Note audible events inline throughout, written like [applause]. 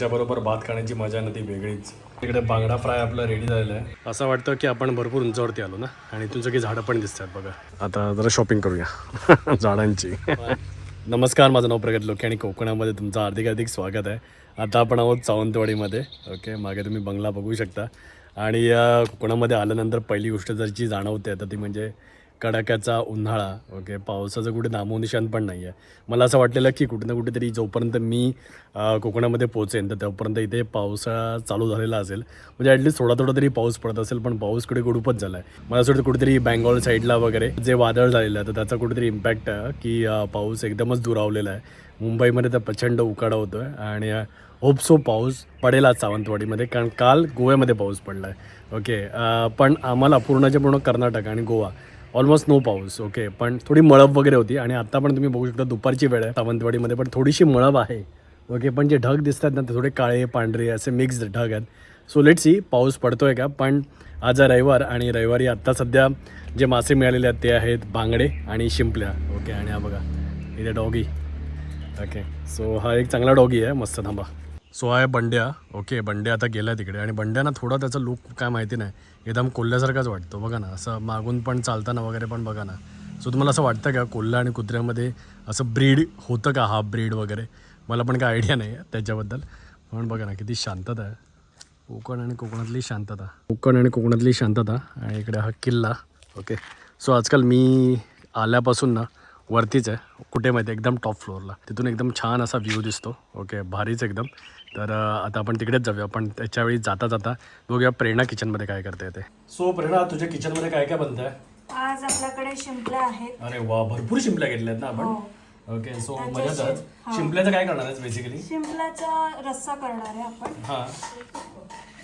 यांच्याबरोबर भात खाण्याची मजा ना ती वेगळीच. इकडे बांगडा फ्राय आपला रेडी झालेला आहे. असं वाटतं की आपण भरपूर उंचावरती आलो ना? आणि तुमचं काही झाडं पण दिसतात बघा. आता जरा शॉपिंग करूया. [laughs] झाडांची. [laughs] नमस्कार माझं नाव प्रगत लोके आणि कोकणामध्ये तुमचं हार्दिक हार्दिक स्वागत आहे. आता आपण आहोत सावंतवाडीमध्ये. ओके मागे तुम्ही बंगला बघू शकता. आणि या कोकणामध्ये आल्यानंतर पहिली गोष्ट जर जी जाणवते तर ती म्हणजे कडाक्याचा उन्हाळा ओके पावसाचं कुठे नामोनिशान पण नाही आहे मला असं वाटलेलं की कुठे ना कुठेतरी जोपर्यंत मी कोकणामध्ये पोचेन तर तोपर्यंत इथे पावसाळा चालू झालेला असेल. म्हणजे ॲटलीस्ट थोडा थोडा तरी पाऊस पडत असेल पण पाऊस कुठे गुडूपच झाला आहे मला असं वाटतं कुठेतरी बँगॉल साईडला वगैरे जे वादळ झालेलं आहे तर त्याचा कुठेतरी इम्पॅक्ट की पाऊस एकदमच दुरावलेला आहे. मुंबईमध्ये तर प्रचंड उकाडा होतो आहे आणि होपसो पाऊस पडेल आज सावंतवाडीमध्ये कारण काल गोव्यामध्ये पाऊस पडला आहे ओके पण आम्हाला पूर्णच्या पूर्ण कर्नाटक आणि गोवा ऑलमोस्ट नो पाऊस ओके पण थोडी मळब वगैरे होती आणि आत्ता पण तुम्ही बघू शकता दुपारची वेळ आहे सावंतवाडीमध्ये पण थोडीशी मळब आहे ओके पण जे ढग दिसतात ना ते थोडे काळे पांढरे असे मिक्स ढग आहेत. सो लेट सी पाऊस पडतो आहे का? पण आज आहे रविवार आणि रविवारी आत्ता सध्या जे मासे मिळालेले आहेत ते आहेत बांगडे आणि शिंपल्या ओके आणि हा बघा इथे डॉगी ओके सो हा एक चांगला डॉगी आहे मस्त थांबा. सो आहे बंड्या ओके बंड्या आता गेला तिकडे. आणि बंड्याना थोडा त्याचा लुक काय माहिती नाही. एकदम कोल्ह्यासारखाच वाटतो. बघा ना असं मागून पण चालताना वगैरे पण बघा ना. सो तुम्हाला असं वाटतं का कोल्हा आणि कुत्र्यामध्ये असं ब्रीड होतं का हा ब्रीड वगैरे? मला पण काय आयडिया नाही आहे त्याच्याबद्दल. पण बघा ना किती शांतता आहे. कोकण आणि कोकणातली शांतता. कोकण आणि कोकणातली शांतता. आणि इकडे हा किल्ला. ओके. सो आजकाल मी आल्यापासून ना वरतीच आहे. कुठे माहिती आहे, एकदम टॉप फ्लोअरला तिथून एकदम छान असा व्ह्यू दिसतो. ओके. भारीच एकदम. तर आता आपण तिकडेच जाऊया. पण त्याच्यावेळी जाता जाता बघूया प्रेरणा किचनमध्ये काय करता येते सो प्रेरणा तुझ्या किचनमध्ये काय काय बनतं आहे आज आपल्याकडे शिंपल्या आहेत. अरे वा भरपूर शिंपल्या घेतल्या आहेत ना आपण? हो. ओके सो मजाच. शिंपल्याचं काय करणार बेसिकली शिंपल्याचा रस्सा करणार आहे आपण. हां.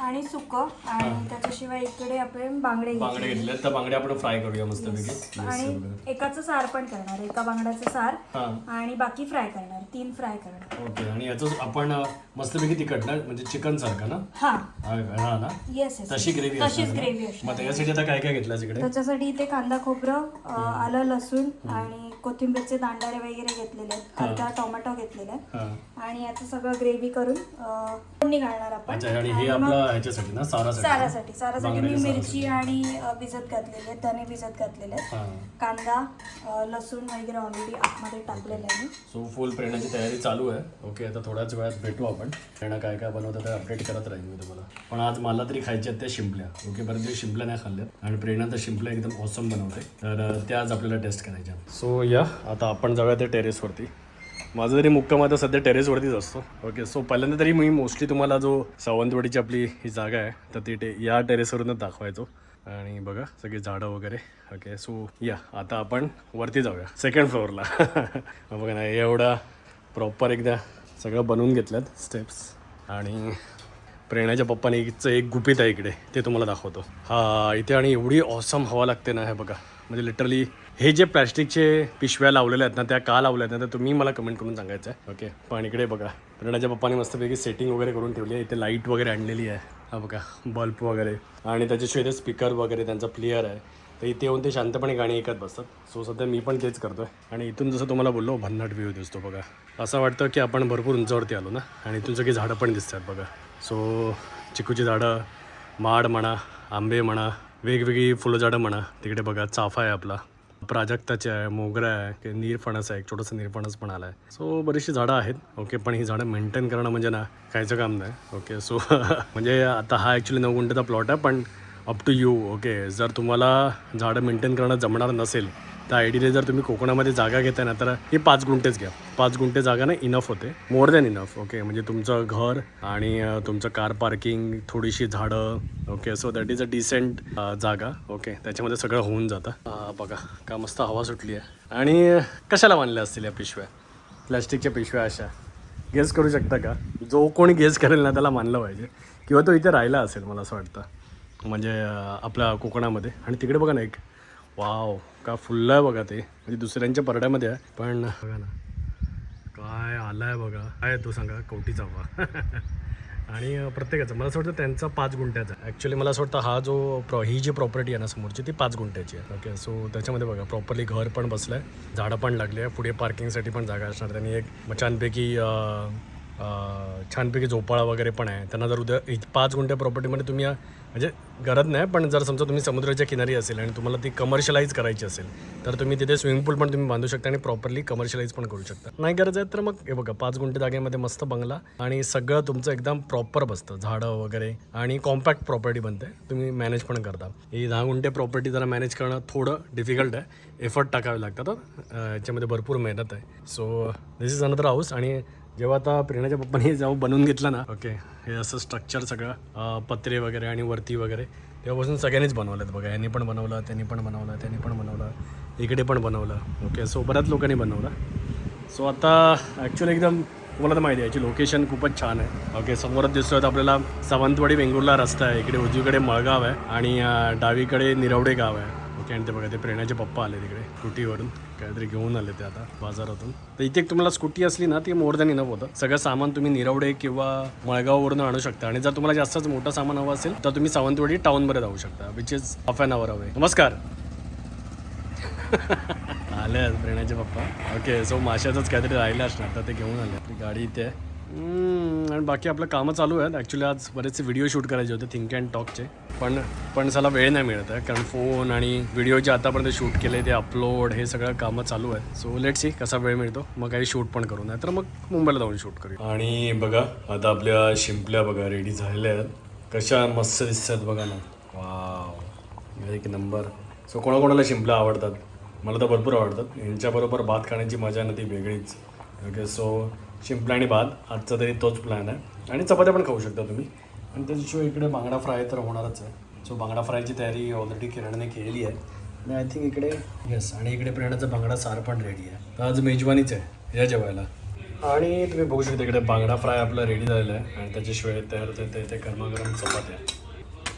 आणि सुक. आणि त्याच्याशिवाय इकडे आपण बांगडे बांगडे घेतले. घेतले तर बांगडे आपण फ्राय करूया मस्तपैकी आणि एकाचं सार पण करणार. एका बांगड्याचं सार हां. आणि बाकी फ्राय करणार. तीन फ्राय करणार. ओके आणि याचं आपण अं, मस्तपैकी तिखट ना म्हणजे चिकन सारखं ना? हा. हा हा ना? येस येस तशी ग्रेव्ही तशीच ग्रेव्ही असणार. मग त्याच्यासाठी आता काय काय घेतलं इकडे? त्याच्यासाठी इथे कांदा खोबरं अ, आलं लसूण आणि कोथिंबीरचे दांडारे वगैरे घेतलेले आहेत. अर्धा टोमॅटो घेतलेला आहे हा. आणि याचं सगळं ग्रेव्ही करून अ, फोडणी घालणार आपण. अच्छा आणि हे आपलं ह्याच्यासाठी ना? सारासाठी. सारासाठी. सारासाठी मी बांगड्याच्या मिरची आणि अ, भिजत घातलेले आहेत धने भिजत घातलेले आहेत. हा. कांदा अ, लसूण वगैरे ऑलरेडी आतमध्ये टाकलेलं आहे मी. सो फुल प्रेरणाची तयारी चालू आहे. ओके आता थोड्याच वेळात भेटू आपण. प्रेरणा काय काय बनवतं ते अपडेट करत राहील मी तुम्हाला. पण आज मला तरी खायच्या आहेत त्या शिंपल्या. ओके बरेच दिवस शिंपल्या नाही खाल्ल्यात. आणि प्रेरणा तर शिंपल्या एकदम ऑसम बनवते. तर अं, त्या आज आपल्याला टेस्ट करायच्या सो या आता आपण जाऊया त्या टेरेसवरती माझं तरी मुक्काम आता सध्या टेरेसवरतीच असतो. ओके सो पहिल्यांदा तरी मी मोस्टली तुम्हाला जो सावंतवाडीची आपली ही जागा आहे तर ती टे या टेरेसवरूनच दाखवायचो. आणि बघा सगळी झाडं वगैरे. ओके सो या आता आपण वरती जाऊया सेकंड फ्लोअरला [laughs] बघा ना एवढा प्रॉपर एकदा सगळं बनवून घेतल्यात स्टेप्स आणि प्रेरणाच्या पप्पाने इथचं एक गुपित आहे इकडे ते तुम्हाला दाखवतो. हा इथे आणि एवढी ऑसम हवा लागते ना हे बघा. म्हणजे लिटरली हे जे प्लॅस्टिकचे पिशव्या लावलेल्या आहेत ना त्या का लावल्या आहेत ना तर तुम्ही मला कमेंट करून सांगायचं आहे. ओके पण इकडे बघा प्रेरणाच्या पप्पाने मस्तपैकी सेटिंग वगैरे करून ठेवली आहे. इथे लाइट वगैरे आणलेली आहे. हा बघा बल्ब वगैरे. आणि त्याच्याशिवाय ते स्पीकर वगैरे त्यांचा प्लेअर आहे. तर इथे येऊन ते शांतपणे गाणी ऐकत बसतात. सो सध्या मी पण तेच करतो आहे आणि इथून जसं तुम्हाला बोललो भन्नाट व्ह्यू दिसतो बघा. असं वाटतं की आपण भरपूर उंचावरती आलो ना? आणि इथून सगळी झाडं पण दिसतात बघा. सो चिकूची झाडं माड म्हणा आंबे म्हणा वेगवेगळी फुलं झाडं म्हणा. तिकडे बघा चाफा आहे आपला. प्राजक्ताचे आहे मोगरा आहे की निरफणस आहे एक छोटंसं निरफणस पण आलं आहे सो बरीचशी झाडं आहेत ओके पण ही झाडं मेंटेन करणं म्हणजे ना कायचं काम नाही ओके सो [laughs] म्हणजे आता हा ॲक्च्युली नऊ गुंठेचा प्लॉट आहे पण अप टू यू ओके जर तुम्हाला झाडं मेंटेन करणं जमणार नसेल त्या आयडीने जर तुम्ही कोकणामध्ये जागा घेताय ना तर ही पाच गुंठेच घ्या. पाच गुंठे जागा ना इनफ होते. मोर दॅन इनफ ओके म्हणजे तुमचं घर आणि तुमचं कार पार्किंग थोडीशी झाडं okay so that is a decent जागा ओके त्याच्यामध्ये सगळं होऊन जातं. बघा का मस्त हवा सुटली आहे. आणि कशाला बांधल्या असतील या पिशव्या? प्लॅस्टिकच्या पिशव्या अशा. गेस करू शकता का? जो कोणी गेस करेल ना त्याला मानलं पाहिजे. किंवा तो इथे राहिला असेल मला असं वाटतं. म्हणजे आपल्या कोकणामध्ये. आणि तिकडे बघा ना एक वाव का फुललं आहे बघा ते. म्हणजे दुसऱ्यांच्या परड्यामध्ये आहे. पण बघा ना काय आला आहे बघा. काय आहे तो सांगा कवटीचा वा [laughs] आणि प्रत्येकाचं मला असं वाटतं त्यांचा पाच गुंठ्याचा ॲक्च्युली मला असं वाटतं हा जो प्रॉ ही जी प्रॉपर्टी आहे ना समोरची ती पाच गुंठ्याची आहे. ओके सो त्याच्यामध्ये बघा प्रॉपरली घर पण बसलं आहे झाडं पण लागली आहे. पुढे पार्किंगसाठी पण जागा असणार. त्यांनी एक छानपैकी छानपैकी झोपाळा वगैरे पण आहे. त्यांना जर उद्या पाच गुंठ्या प्रॉपर्टीमध्ये तुम्ही या- म्हणजे गरज नाही पण जर समजा तुम्ही समुद्राच्या किनारी असेल आणि तुम्हाला ती कमर्शियलाईज करायची असेल तर तुम्ही तिथे स्विमिंग पूल पण तुम्ही बांधू शकता आणि प्रॉपरली कमर्शियलाईज पण करू शकता. नाही गरज आहे तर मग हे बघा पाच गुंठे जागेमध्ये मस्त बंगला आणि सगळं तुमचं एकदम प्रॉपर बसतं. झाडं वगैरे आणि कॉम्पॅक्ट प्रॉपर्टी बनते. तुम्ही मॅनेज पण करता. ही दहा गुंठे प्रॉपर्टी जरा मॅनेज करणं थोडं डिफिकल्ट आहे. एफर्ट टाकावे लागतात याच्यामध्ये भरपूर मेहनत आहे. So this is another house आणि जेव्हा आता प्रेरणाच्या पप्पाने जाऊ बनवून घेतलं ना ओके हे असं स्ट्रक्चर सगळं पत्रे वगैरे आणि वरती वगैरे तेव्हापासून सगळ्यांनीच बनवलं आहेत बघा. यांनी पण बनवलं त्यांनी पण बनवलं त्यांनी पण बनवलं इकडे पण बनवलं ओके सो बऱ्याच लोकांनी बनवलं. सो आता ॲक्च्युली एकदम तुम्हाला तर माहिती आहे याची लोकेशन खूपच छान आहे. ओके समोरच दिसतोय आपल्याला सावंतवाडी वेंगुर्ला रस्ता आहे. इकडे उजवीकडे मळगाव आहे आणि डावीकडे निरवडे गाव आहे. आणि ते बघा ते प्रेरणाचे पप्पा आले तिकडे स्कूटीवरून. काहीतरी घेऊन आले ते आता बाजारातून. तर इथे एक तुम्हाला स्कूटी असली ना ती मोर दॅन इनफ होतं. सगळं सामान तुम्ही निरवडे किंवा मळगाववरून आणू शकता. आणि जर तुम्हाला जास्तच मोठं सामान हवं असेल तर तुम्ही सावंतवाडी टाऊनमध्ये जाऊ शकता which is half an hour away नमस्कार. [laughs] आले आहेत प्रेरणाचे पप्पा. ओके सो माशाचंच काहीतरी राहिलं असणार तर ते घेऊन आले. गाडी इथे आहे. आणि बाकी आपलं कामं चालू आहेत. ॲक्च्युली आज बरेचसे व्हिडिओ शूट करायचे होते थिंक अँड टॉकचे पण पण त्याला वेळ नाही मिळत आहे कारण फोन आणि व्हिडिओ जे आतापर्यंत शूट केले ते अपलोड हे सगळं कामं चालू आहेत. सो लेट सी कसा वेळ मिळतो. मग काही शूट पण करू. नाही तर मग मुंबईला जाऊन शूट करू आणि बघा आता आपल्या शिंपल्या बघा रेडी झालेल्या आहेत. कशा मस्त दिसतात बघा ना. वाव एक नंबर सो कोणाकोणाला शिंपल्या आवडतात? मला तर भरपूर आवडतात. यांच्याबरोबर भात खाण्याची मजा ना ती वेगळीच. ओके सो शिंपल्या आणि भात. आजचा तरी तोच प्लॅन आहे. आणि चपात्या पण खाऊ शकता तुम्ही. आणि त्याच्याशिवाय इकडे बांगडा फ्राय तर होणारच आहे. सो बांगडा फ्रायची तयारी ऑलरेडी किराणाने केलेली आहे. आणि आय थिंक इकडे येस आणि इकडे प्रेरणाचा बांगडा सार पण रेडी आहे. तर आज मेजवानीच आहे. या जेवायला. आणि तुम्ही बघू शकता इकडे बांगडा फ्राय आपला रेडी झालेला आहे. आणि त्याच्याशिवाय तयार होते ते ते गरमागरम चपात्या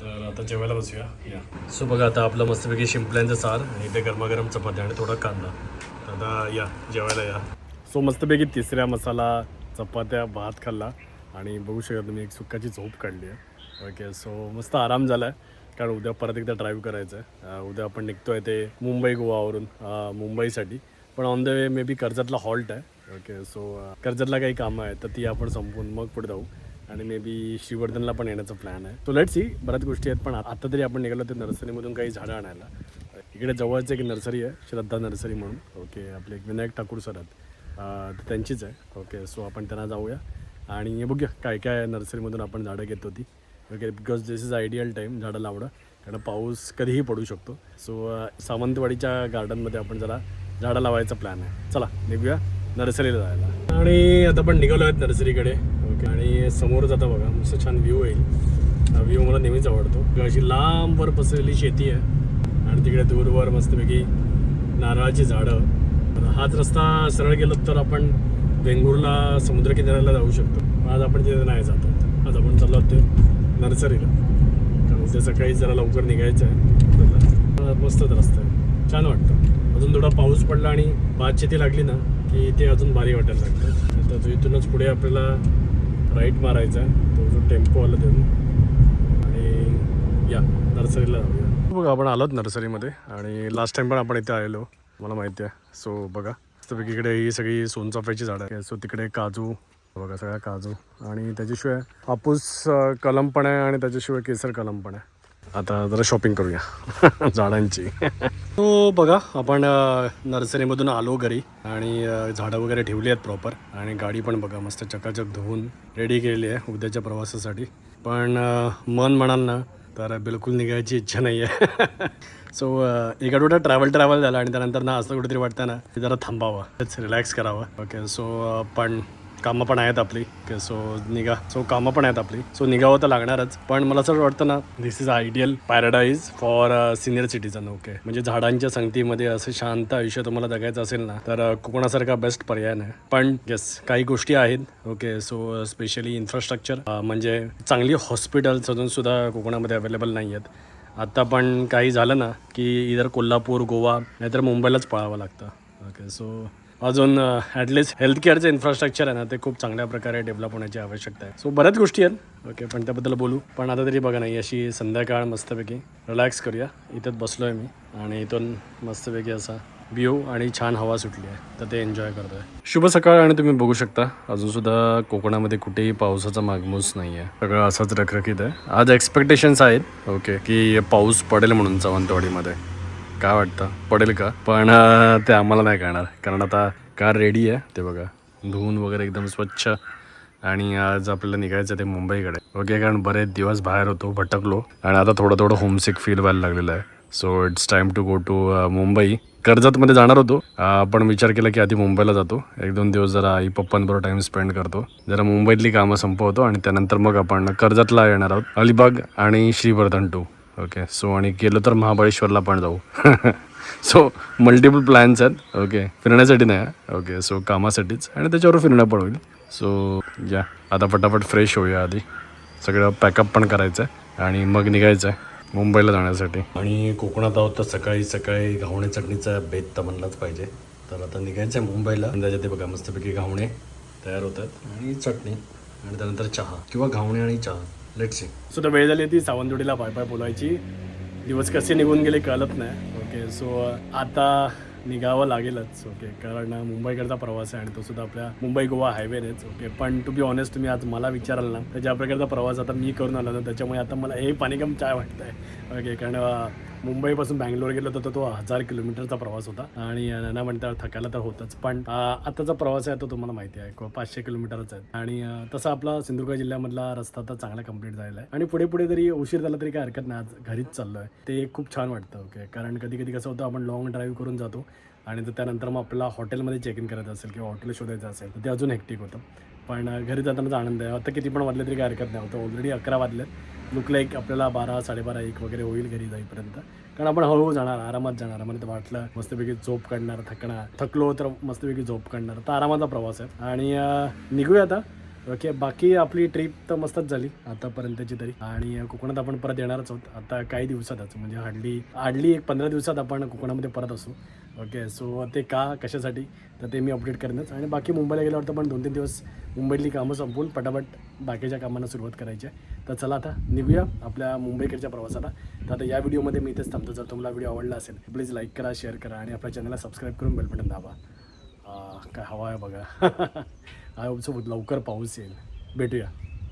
तर आता जेवायला बसूया. या. सो बघा आता आपलं मस्तपैकी शिंपल्यांचं सार आणि इथे गरमागरम चपात्या आणि थोडा कांदा. आता या जेवायला या. सो मस्तपैकी तिसऱ्या मसाला चपात्या भात खाल्ला. आणि बघू शकता तुम्ही एक सुक्काची झोप काढली आहे. ओके सो मस्त आराम झाला आहे. कारण उद्या परत एकदा ड्राईव्ह करायचं आहे. उद्या आपण निघतोय ते मुंबई गोवावरून मुंबईसाठी. पण on the way maybe कर्जतला हॉल्ट आहे. ओके सो कर्जतला काही कामं आहेत तर ती आपण संपवून मग पुढे जाऊ. आणि मे बी श्रीवर्धनला पण येण्याचा प्लॅन आहे. तो लेट सी बऱ्याच गोष्टी आहेत पण आता तरी आपण निघालो ते नर्सरीमधून काही झाडं आणायला. इकडे जवळच एक नर्सरी आहे श्रद्धा नर्सरी म्हणून. ओके आपले एक विनायक ठाकूर सर आहेत. त्यांचीच आहे. ओके सो आपण त्यांना जाऊया. आणि बघूया काय काय नर्सरीमधून आपण झाडं घेत होती. Okay because this is ideal time झाडं लावणं. कारण पाऊस कधीही पडू शकतो. सो सावंतवाडीच्या गार्डनमध्ये आपण जरा झाडं लावायचा प्लॅन आहे. चला निघूया नर्सरीला जायला. आणि आता आपण निघालो आहेत नर्सरीकडे. ओके आणि समोर जाता बघा मस्त छान व्ह्यू येईल. व्ह्यू मला नेहमीच आवडतो. अशी लांबवर पसरलेली शेती आहे. आणि तिकडे दूरवर मस्तपैकी नारळाची झाडं. हाच रस्ता सरळ गेलो तर आपण वेंगुर्ला समुद्रकिनाऱ्याला जाऊ शकतो. आज आपण तिथे नाही जात आहोत. आज आपण चाललो आहोत ते नर्सरीला. कारण उद्या सकाळी जरा लवकर निघायचं आहे. मस्तच रस्ता आहे. छान वाटतं. अजून थोडा पाऊस पडला आणि भात शेती लागली ना की ते अजून भारी वाटायला लागतं. तर इथूनच पुढे आपल्याला राईट मारायचा आहे. तो जो टेम्पो आला तिथून आणि या नर्सरीला जाऊया. बघा आपण आलोत नर्सरीमध्ये. आणि लास्ट टाईम पण आपण इथे आलेलो. मला माहिती आहे. सो बघा. मस्तपैकी इकडे ही सगळी सोनचाफ्याची झाडं आहे सो तिकडे काजू. बघा सगळ्या काजू. आणि त्याच्याशिवाय हापूस कलम पण आहे आणि त्याच्याशिवाय केसर कलम पण आहे. आता जरा शॉपिंग करूया. [laughs] झाडांची. [laughs] हो बघा. आपण नर्सरीमधून आलो घरी आणि झाडं वगैरे ठेवली आहेत प्रॉपर आणि गाडी पण बघा मस्त चकाचक धुवून रेडी केलेली आहे उद्याच्या प्रवासासाठी. पण मन म्हणाल ना तर बिलकुल निघायची इच्छा नाही आहे. [laughs] सो एका कुठं ट्रॅव्हल ट्रॅव्हल झालं आणि त्यानंतर ना असं कुठेतरी वाटतं ना जरा थांबावं. रिलॅक्स करावं. ओके सो पण कामं पण आहेत आपली. ओके सो निघा. सो कामं पण आहेत आपली. सो निघावं तर लागणारच. पण मला असं वाटतं ना this is ideal paradise for senior citizen okay म्हणजे झाडांच्या संगतीमध्ये असं शांत आयुष्य तुम्हाला जगायचं असेल ना तर uh, कोकणासारखा बेस्ट पर्याय नाही. पण येस काही गोष्टी आहेत ओके सो स्पेशली इन्फ्रास्ट्रक्चर म्हणजे चांगली हॉस्पिटल्स अजून सुद्धा कोकणामध्ये अवेलेबल नाही आहेत. आत्ता पण काही झालं ना की इधर कोल्हापूर गोवा नाहीतर मुंबईलाच पळावं लागतं. ओके सो अजून ॲटलिस्ट हेल्थ केअरचं इन्फ्रास्ट्रक्चर आहे ना ते खूप चांगल्या प्रकारे डेव्हलप होण्याची आवश्यकता आहे. सो बऱ्याच गोष्टी आहेत. ओके पण त्याबद्दल बोलू. पण आता तरी बघा नाही अशी संध्याकाळ मस्तपैकी रिलॅक्स करूया. इथंच बसलो आहे मी आणि इथून मस्तपैकी असा व्ह्यू आणि छान हवा सुटली आहे. तर ते एन्जॉय करतोय. शुभ सकाळ आणि तुम्ही बघू शकता. अजूनसुद्धा कोकणामध्ये कुठेही पावसाचा मागमूस नाही आहे. सगळं असंच रखरखीत आहे. आज एक्सपेक्टेशन्स आहेत ओके की पाऊस पडेल म्हणून सावंतवाडीमध्ये काय वाटतं? पडेल का? पण ते आम्हाला नाही कळणार. कारण आता कार रेडी आहे. ते बघा. धुवून वगैरे एकदम स्वच्छ. आणि आज आपल्याला निघायचं ते मुंबईकडे. ओके कारण बरेच दिवस बाहेर होतो भटकलो. आणि आता थोडं थोडं होमसिक फील व्हायला लागलेलं आहे. So it's time to go to Mumbai. कर्जतमध्ये जाणार होतो. आपण पण विचार केला की आधी मुंबईला जातो. एक दोन दिवस जरा आई पप्पांबरोबर टाइम स्पेंड करतो. जरा मुंबईतली कामं संपवतो आणि त्यानंतर मग आपण कर्जतला येणार आहोत. अलिबाग आणि श्रीवर्धन टू ओके सो आणि गेलो तर महाबळेश्वरला पण जाऊ. सो मल्टिपल प्लॅन्स आहेत. ओके फिरण्यासाठी नाही. ओके सो कामासाठीच. आणि त्याच्यावर फिरणं पण होईल. सो या आता पटापट फ्रेश होऊया आधी. सगळं पॅकअप पण करायचं आहे आणि मग निघायचं आहे मुंबईला जाण्यासाठी. आणि कोकणात आहोत तर सकाळी सकाळी घावणे चटणीचा बेत तर म्हणलाच पाहिजे. तर आता निघायचं आहे मुंबईला. आणि त्याच्यात ते बघा मस्तपैकी घावणे तयार होतात. आणि चटणी. आणि त्यानंतर चहा. किंवा घावणे आणि चहा. लेट सी सो तर वेळ झाली ती सावंतवाडीला पाय पाय बोलायची दिवस कसे निघून गेले कळत नाही. ओके सो आता निघावं लागेलच. ओके कारण मुंबईकडचा प्रवास आहे आणि तो सुद्धा आपल्या मुंबई गोवा हायवेनेच ओके पण टू बी ऑनेस्ट तुम्ही आज मला विचाराल ना तर ज्या प्रकारचा प्रवास आता मी करून आलो ना त्याच्यामुळे आता मला हे पाणीकम चाय वाटतं आहे ओके कारण मुंबईपासून बँगलोर गेलो तर तो हजार किलोमीटरचा प्रवास होता. आणि ना म्हणता थकायला तर होतच पण आताचा प्रवास आहे तो तुम्हाला माहिती आहे. पाचशे किलोमीटरचा आहे. आणि तसा आपला सिंधुदुर्ग जिल्ह्यामधला रस्ता तर चांगला कंप्लीट झालेला आहे. आणि पुढे पुढे जरी उशीर झाला तरी काय हरकत नाही. आज घरीच चाललो आहे ते खूप छान वाटतं ओके कारण कधी कधी कसं होतं आपण लॉंग ड्राईव्ह करून जातो आणि तर त्यानंतर मग आपल्याला हॉटेलमध्ये चेक इन करायचं असेल किंवा हॉटेल शोधायचं असेल तर ते अजून हेक्टिक होतं. पण घरी जातानाचा आनंद आहे. आता किती पण वाजले तरी काय हरकत नाही. होतं ऑलरेडी अकरा वाजले लुक लाईक आपल्याला बारा साडेबारा एक वगैरे होईल घरी जाईपर्यंत. कारण आपण हळूहळू जाणार आरामात जाणार. मला वाटलं मस्तपैकी झोप काढणार थकणार. थकलो तर मस्तपैकी झोप काढणार. तर आरामाचा प्रवास आहे. आणि निघूया आता. ओके बाकी आपली ट्रिप तर मस्तच झाली आतापर्यंतची तरी. आणि कोकणात आपण परत येणारच आहोत. आता काही दिवसातच म्हणजे हार्डली हार्डली एक पंधरा दिवसात आपण कोकणामध्ये परत असू. ओके सो ते का कशासाठी तर ते मी अपडेट करेनच. आणि बाकी मुंबईला गेल्यावर तर पण दोन तीन दिवस मुंबईतली कामं संपवून पटापट बाकीच्या कामांना सुरुवात करायची आहे. तर चला आता निघूया आपल्या मुंबईकडच्या प्रवासाला. तर आता या व्हिडिओमध्ये मी इथेच थांबतो. जर तुम्हाला व्हिडिओ आवडला असेल प्लीज लाईक करा शेअर करा आणि आपल्या चॅनलला सबस्क्राईब करून बेल बटन दाबा. काय हवा आहे बघा. [laughs] आय होप सोबत लवकर पाऊस येईल. भेटूया.